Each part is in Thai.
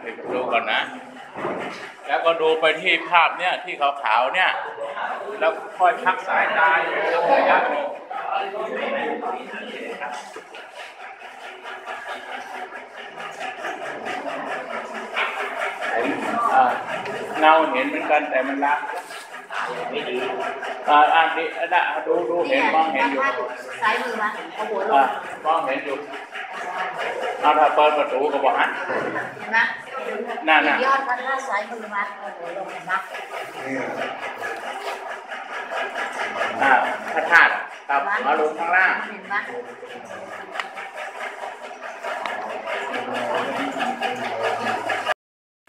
ไปดูก่อนนะ แล้วก็ดูไปที่ภาพเนี่ยที่ขาวๆเนี่ย แล้วค่อยพักสายตาอยู่สักระยะหนึ่งเงาเห็นเหมือนกันแต่มันละ ไม่ดีอ่าอ่าดีอะดูดูเห็นมองเห็นอยู่ ซ้ายมือมาเอาหัวลอ่างมองเห็นอยู่เอาถ้าเปิดประตูก็บอกฮะ เห็นไหมนั่นน่ะ ยอดพระธาตุซ้ายมือมาเอาหัวลงเห็นไหมอ่าพระธาตุกับมาลงข้างล่าง เห็นไหม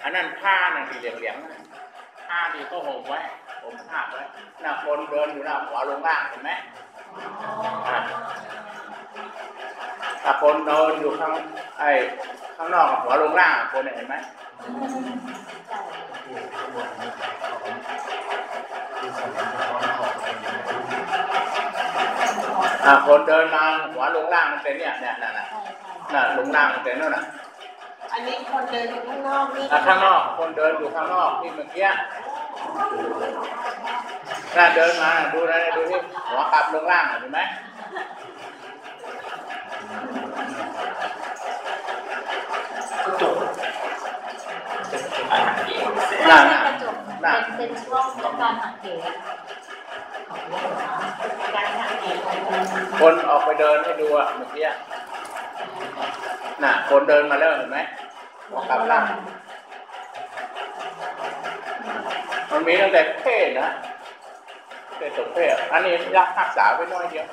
อันนั้นผ้าน่ะที่เหลียงๆน่ะผ้าที่ก็ห่มไว้ ผมผ้าไว้หน้าคนเดินอยู่หน้าขวาลงล่างเห็นไหมอ่าถ้าคนเดินอยู่ข้างไอ้ข้างนอกหัวลงล่างคนเนี่ยเห็นไหมอ่าคนเดินมาหัวลงล่างมันเป็นเนี่ยเนี่ยน่ะน่ะน่ะลงล่างมันเป็นนั่นน่ะ อันนี้คนเดินอยู่ข้างนอกนี่อะข้างนอก คนเดินอยู่ข้างนอกที่เมื่อกี้น่าเดินมา ดูนะดูที่หัวกลับลงล่างอะเห็นไหมน่าน่ะกระจกน่ะเป็นเป็นช่องของการสังเกตการสังเกตคนออกไปเดินให้ดูอะเมื่อกี้น่ะ คนเดินมาแล้วเห็นไหม หัวกับล่างมันมีตั้งแต่เพศนะเพศตกเพศอันนี้รักษาไปน้อยเดียว